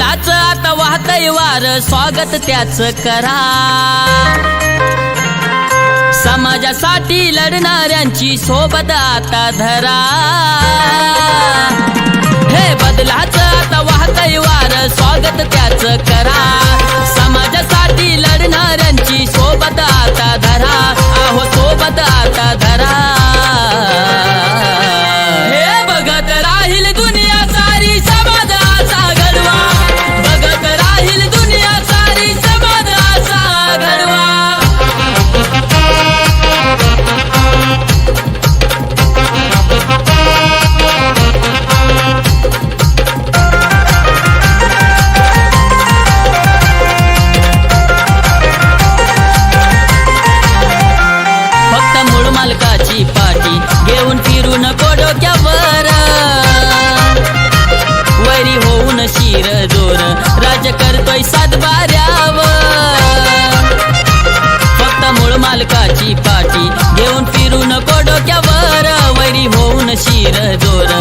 वाहतय वार. स्वागत त्याच करा. समाजासाठी लढणाऱ्यांची सोबत आता धरा. हे बदलाच आता वाहतय वार. स्वागत त्याच करा. मालकाची घेऊन फिरू नको डोक्यावर वैरी होऊन शिर जोर राज करतोय सातबाऱ्यावर. फक्त मूळ मालकाची पाठी घेऊन फिरू नको डोक्यावर वैरी होऊन शिर जोर